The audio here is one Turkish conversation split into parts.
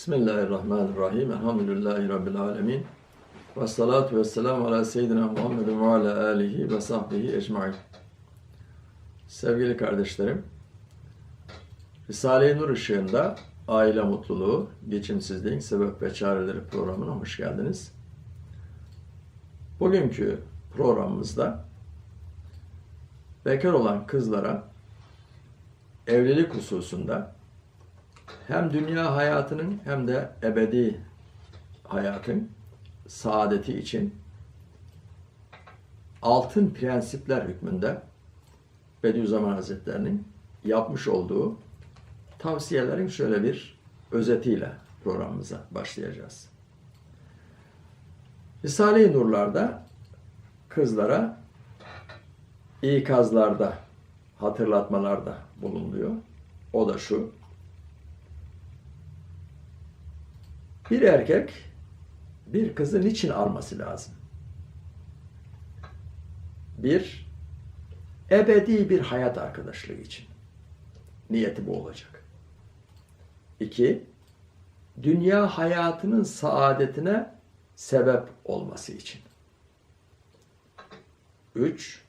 Bismillahirrahmanirrahim. Elhamdülillahi Rabbil alemin. Ve salatu ve selamu ala seyyidina Muhammedin ve ala alihi ve sahbihi ecmain. Sevgili kardeşlerim, Risale-i Nur ışığında Aile Mutluluğu, Geçimsizliğin Sebep ve Çareleri programına hoş geldiniz. Bugünkü programımızda bekar olan kızlara evlilik hususunda hem dünya hayatının hem de ebedi hayatın saadeti için altın prensipler hükmünde Bediüzzaman Hazretleri'nin yapmış olduğu tavsiyelerin şöyle bir özetiyle programımıza başlayacağız. Risale-i Nurlar'da kızlara ikazlarda, hatırlatmalarda bulunuyor. O da şu. Bir erkek bir kızı niçin alması lazım? Bir, ebedi bir hayat arkadaşlığı için. Niyeti bu olacak. İki, dünya hayatının saadetine sebep olması için. Üç,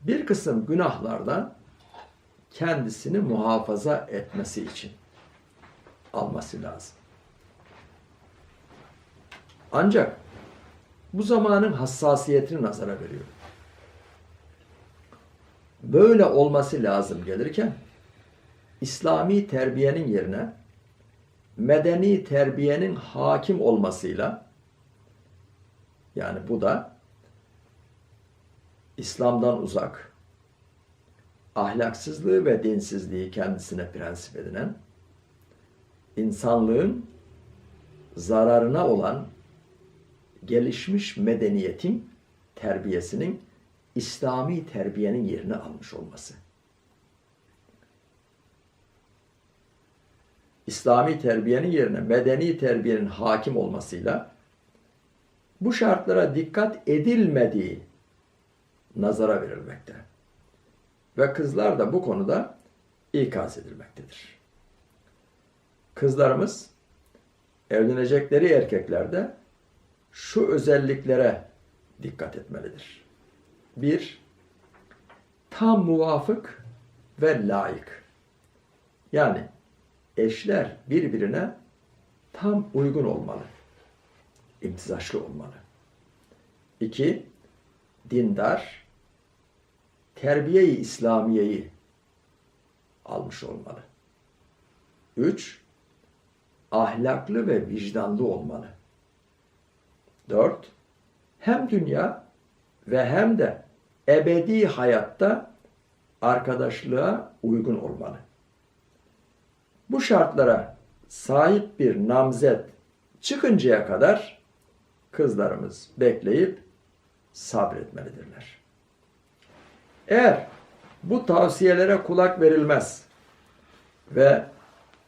bir kısım günahlardan kendisini muhafaza etmesi için alması lazım. Ancak bu zamanın hassasiyetini nazara veriyor. Böyle olması lazım gelirken İslami terbiyenin yerine medeni terbiyenin hakim olmasıyla yani bu da İslam'dan uzak, ahlaksızlığı ve dinsizliği kendisine prensip edinen, insanlığın zararına olan gelişmiş medeniyetin terbiyesinin İslami terbiyenin yerini almış olması. İslami terbiyenin yerine medeni terbiyenin hakim olmasıyla bu şartlara dikkat edilmediği nazara verilmekte. Ve kızlar da bu konuda ikaz edilmektedir. Kızlarımız evlenecekleri erkeklerde şu özelliklere dikkat etmelidir. Bir, tam muvafık ve layık. Yani eşler birbirine tam uygun olmalı. İmtizaçlı olmalı. İki, dindar, terbiye-i İslamiye'yi almış olmalı. Üç, ahlaklı ve vicdanlı olmalı. Dört, hem dünya ve hem de ebedi hayatta arkadaşlığa uygun olmalı. Bu şartlara sahip bir namzet çıkıncaya kadar kızlarımız bekleyip sabretmelidirler. Eğer bu tavsiyelere kulak verilmez ve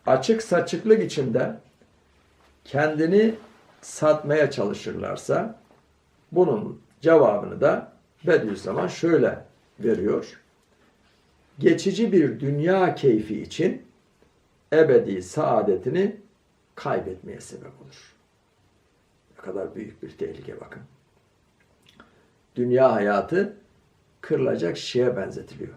açık saçıklık içinde kendini satmaya çalışırlarsa bunun cevabını da Bediüzzaman şöyle veriyor. Geçici bir dünya keyfi için ebedi saadetini kaybetmeye sebep olur. Ne kadar büyük bir tehlike bakın. Dünya hayatı kırılacak şeye benzetiliyor.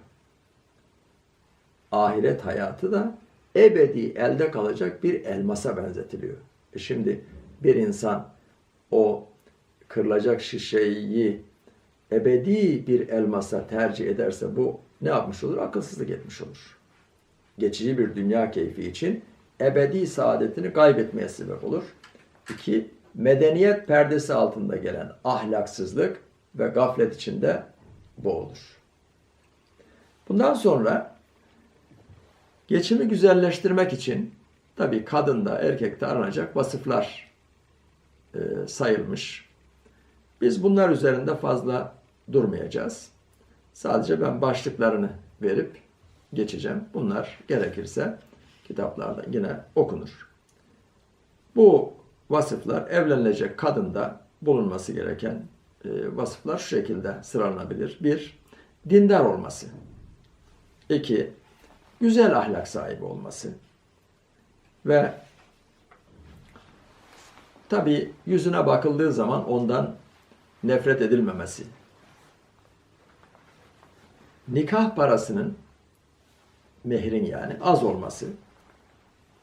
Ahiret hayatı da ebedi elde kalacak bir elmasa benzetiliyor. E şimdi bir insan o kırılacak şişeyi ebedi bir elmasa tercih ederse bu ne yapmış olur? Akılsızlık etmiş olur. Geçici bir dünya keyfi için ebedi saadetini kaybetmeye sebep olur. İki, medeniyet perdesi altında gelen ahlaksızlık ve gaflet içinde boğulur. Bundan sonra geçimi güzelleştirmek için tabi kadında erkekte aranacak vasıflar e, sayılmış. Biz bunlar üzerinde fazla durmayacağız. Sadece ben başlıklarını verip geçeceğim. Bunlar gerekirse kitaplarda yine okunur. Bu vasıflar evlenilecek kadında bulunması gereken e, vasıflar şu şekilde sıralanabilir. Bir, dindar olması. İki, güzel ahlak sahibi olması. Ve Tabi yüzüne bakıldığı zaman ondan nefret edilmemesi. Nikah parasının mehrin yani az olması,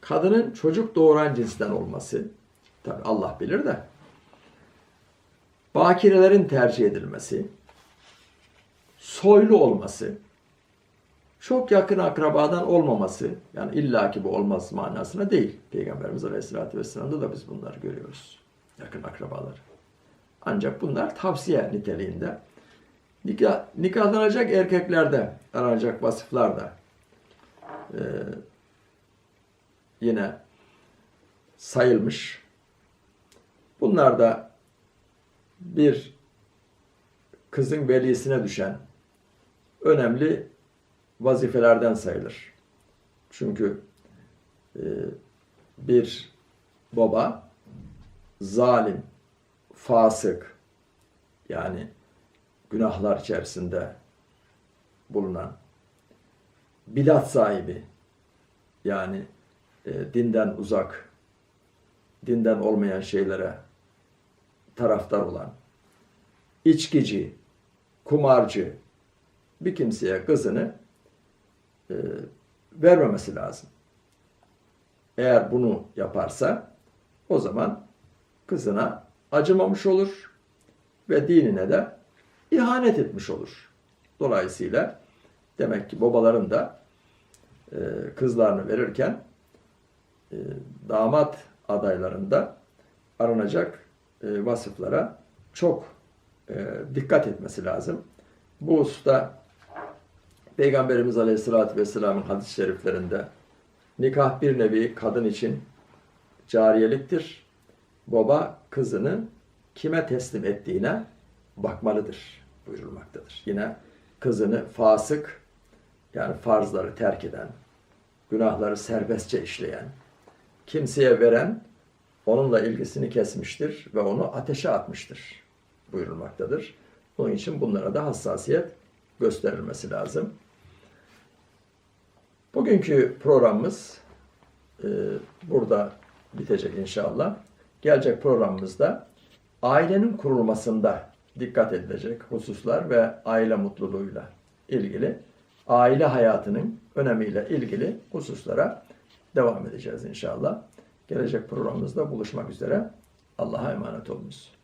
kadının çocuk doğuran cinsten olması, tabi Allah bilir de, bakirelerin tercih edilmesi, soylu olması, çok yakın akrabadan olmaması, yani illaki bu olmaz manasına değil. Peygamberimiz Aleyhisselatü Vesselam'da da biz bunları görüyoruz. Yakın akrabalar. Ancak bunlar tavsiye niteliğinde. Nikah, nikahlanacak erkeklerde aranacak vasıflar da e, yine sayılmış. Bunlar da bir kızın velisine düşen önemli vazifelerden sayılır. Çünkü e, bir baba zalim, fasık yani günahlar içerisinde bulunan bidat sahibi yani e, dinden uzak, dinden olmayan şeylere taraftar olan, içkici, kumarcı bir kimseye kızını e, vermemesi lazım. Eğer bunu yaparsa o zaman kızına acımamış olur ve dinine de ihanet etmiş olur. Dolayısıyla demek ki babaların da e, kızlarını verirken e, damat adaylarında aranacak e, vasıflara çok dikkat etmesi lazım. Bu hususta Peygamberimiz Aleyhisselatü Vesselam'ın hadis-i şeriflerinde nikah bir nevi kadın için cariyeliktir. Baba kızını kime teslim ettiğine bakmalıdır buyurulmaktadır. Yine kızını fasık yani farzları terk eden, günahları serbestçe işleyen, kimseye veren onunla ilgisini kesmiştir ve onu ateşe atmıştır buyurulmaktadır. Onun için bunlara da hassasiyet gösterilmesi lazım. Bugünkü programımız e, burada bitecek inşallah. Gelecek programımızda ailenin kurulmasında dikkat edilecek hususlar ve aile mutluluğuyla ilgili, aile hayatının önemiyle ilgili hususlara devam edeceğiz inşallah. Gelecek programımızda buluşmak üzere. Allah'a emanet olunuz.